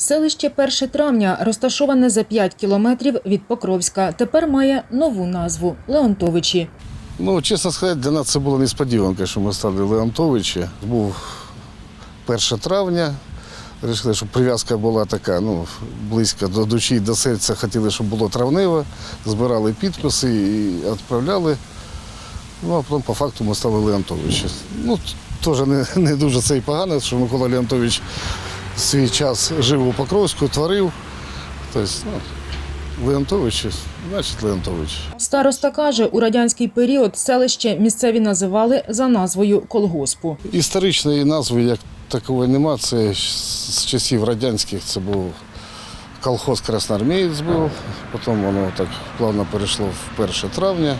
Селище 1 травня розташоване за 5 кілометрів від Покровська. Тепер має нову назву Леонтовичі. Ну, чесно сказати, для нас це була несподіванка, що ми стали Леонтовичі. Був 1 травня. Вирішили, щоб прив'язка була така, ну, близька до душі, до серця. Хотіли, щоб було травневе. Збирали підписи і відправляли. Ну, а потім по факту ми стали Леонтовичі. Ну, теж не, не дуже це і погано, що Микола Леонтович свій час жив у Покровську, творив. Тобто, ну, Леонтовичі, значить Леонтович. Староста каже, у радянський період селище місцеві називали за назвою колгоспу. Історичної назви як такої нема. Це з часів радянських це був колхоз Красноармієць був. Потім воно так плавно перейшло в 1 травня.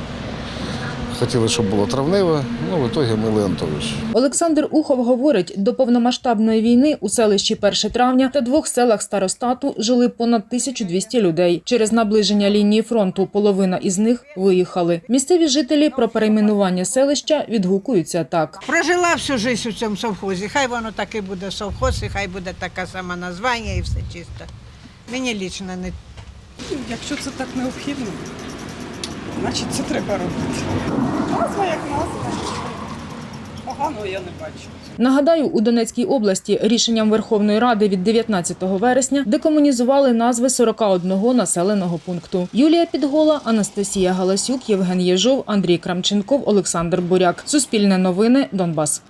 Хотіли, щоб було травневе, ну в ітогі ми Леонтович. Олександр Ухов говорить, до повномасштабної війни у селищі 1 травня та двох селах старостату жили понад 1200 людей. Через наближення лінії фронту половина із них виїхали. Місцеві жителі про перейменування селища відгукуються так. Прожила всю життя у цьому совхозі. Хай воно так і буде совхоз, і хай буде таке саме названня і все чисто. Мені лічно не Якщо це так необхідно, значить це треба робити. Назва як назва. Поганого я не бачу. Нагадаю, у Донецькій області рішенням Верховної Ради від 19 вересня декомунізували назви 41 населеного пункту. Юлія Підгола, Анастасія Галасюк, Євген Єжов, Андрій Крамченков, Олександр Буряк. Суспільне новини, Донбас.